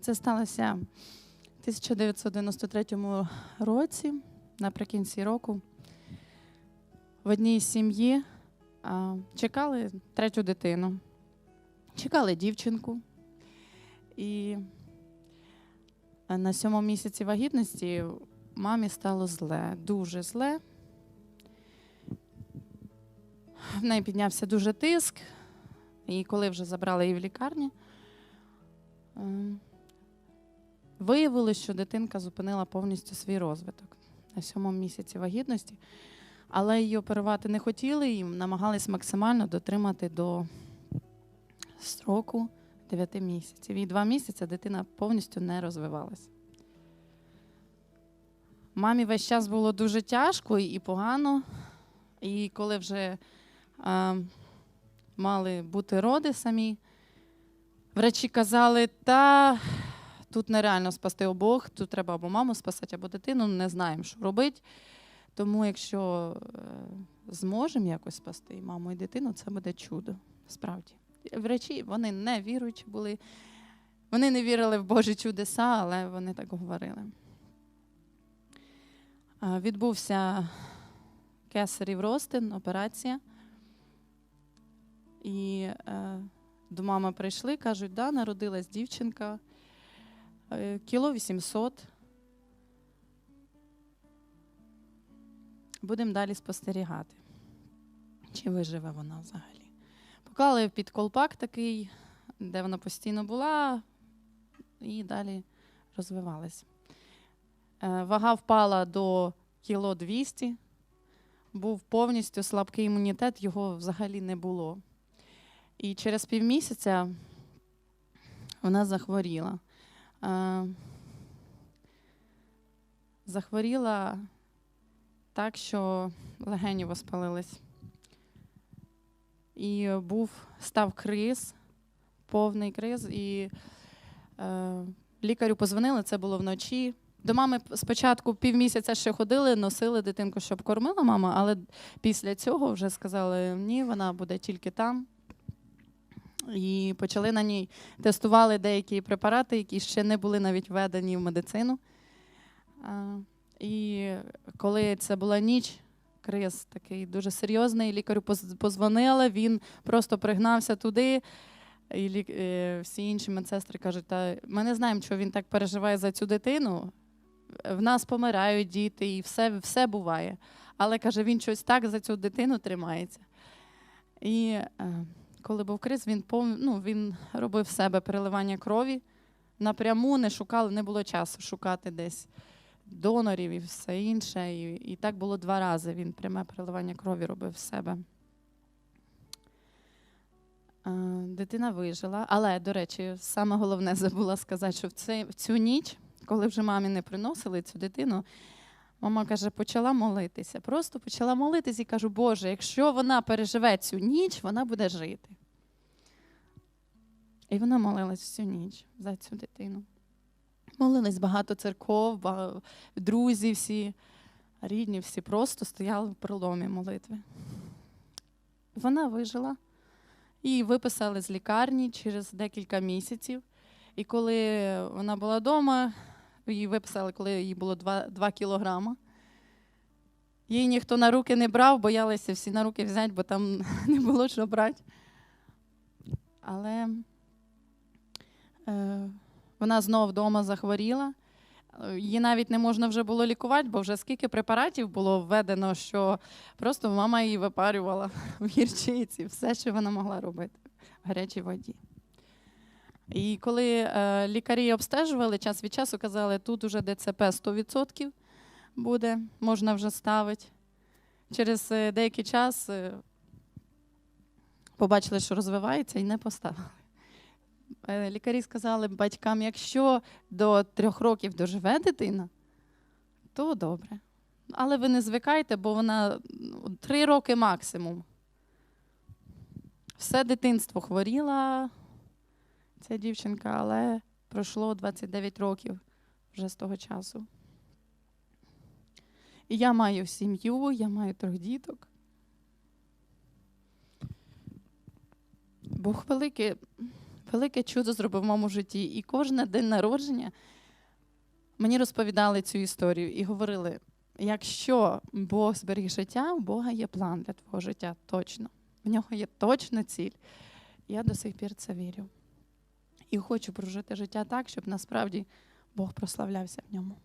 Це сталося в 1993 році, наприкінці року. В одній сім'ї чекали третю дитину, чекали дівчинку. І на сьомому місяці вагітності мамі стало зле, дуже зле. В неї піднявся дуже тиск, і коли вже забрали її в лікарні, ем, виявилось, що дитинка зупинила повністю свій розвиток на сьомому місяці вагітності, але її оперувати не хотіли і намагались максимально дотримати до строку 9 місяців. І два місяці дитина повністю не розвивалася. Мамі весь час було дуже тяжко і погано. І коли вже а, мали бути роди самі, врачі казали, та тут нереально спасти обох, тут треба або маму спасати, або дитину, не знаємо, що робити. Тому, якщо е, зможемо якось спасти і маму і дитину, це буде чудо. Справді. Врачі вони не віруючі були, вони не вірили в Божі чудеса, але вони так говорили. А, Відбувся кесарів розтин, операція. І е, до мами прийшли, кажуть, да, народилась дівчинка, е, кіло 800. Будемо далі спостерігати, чи виживе вона взагалі. Поклали під колпак такий, де вона постійно була, і далі розвивалась. Е, Вага впала до кіло 200, був повністю слабкий імунітет, його взагалі не було. І через півмісяця вона захворіла. Е, Захворіла так, що легені воспалились. І був, став криз, повний криз. І е, лікарю позвонили, це було вночі. До мами спочатку півмісяця ще ходили, носили дитинку, щоб кормила мама, але після цього вже сказали, ні, вона буде тільки там. І почали на ній тестували деякі препарати, які ще не були навіть введені в медицину. І коли це була ніч, криз такий дуже серйозний, лікарю поз- позвонили, він просто пригнався туди. І лі- е, всі інші медсестри кажуть, та ми не знаємо, чого він так переживає за цю дитину. В нас помирають діти, і все, все буває. Але каже, він щось так за цю дитину тримається. І е, коли був криз, він пов... ну, він робив в себе переливання крові напряму, не шукали, не було часу шукати десь донорів і все інше. І, і так було два рази. Він пряме переливання крові робив в себе. Е, Дитина вижила, але, до речі, саме головне забула сказати, що в, цю ніч, коли вже мамі не приносили цю дитину, мама каже, почала молитися. Просто почала молитися і кажу, Боже, якщо вона переживе цю ніч, вона буде жити. І вона молилась всю ніч за цю дитину. Молились багато церков, друзі всі, рідні, всі просто стояли в проломі молитви. Вона вижила. Її виписали з лікарні через декілька місяців. І коли вона була вдома, її виписали, коли їй було 2, 2 кілограма. Її ніхто на руки не брав, боялися всі на руки взяти, бо там не було що брати. Але е, вона знову вдома захворіла. Її навіть не можна вже було лікувати, бо вже скільки препаратів було введено, що просто мама її випарювала в гірчиці, все, що вона могла робити в гарячій воді. І коли е, лікарі обстежували, час від часу казали, тут уже ДЦП 100% буде, можна вже ставити. Через е, деякий час е, побачили, що розвивається, і не поставили. Лікарі сказали батькам, якщо до трьох років доживе дитина, то добре. Але ви не звикайте, бо вона ну, три роки максимум. Все дитинство хворіла ця дівчинка, але пройшло 29 років вже з того часу. І я маю сім'ю, я маю трьох діток. Бог великий, велике чудо зробив в моєму житті. І кожне день народження мені розповідали цю історію і говорили: якщо Бог зберіг життя, у Бога є план для твого життя, точно. В нього є точна ціль. Я до сих пір це вірю. І хочу прожити життя так, щоб насправді Бог прославлявся в ньому.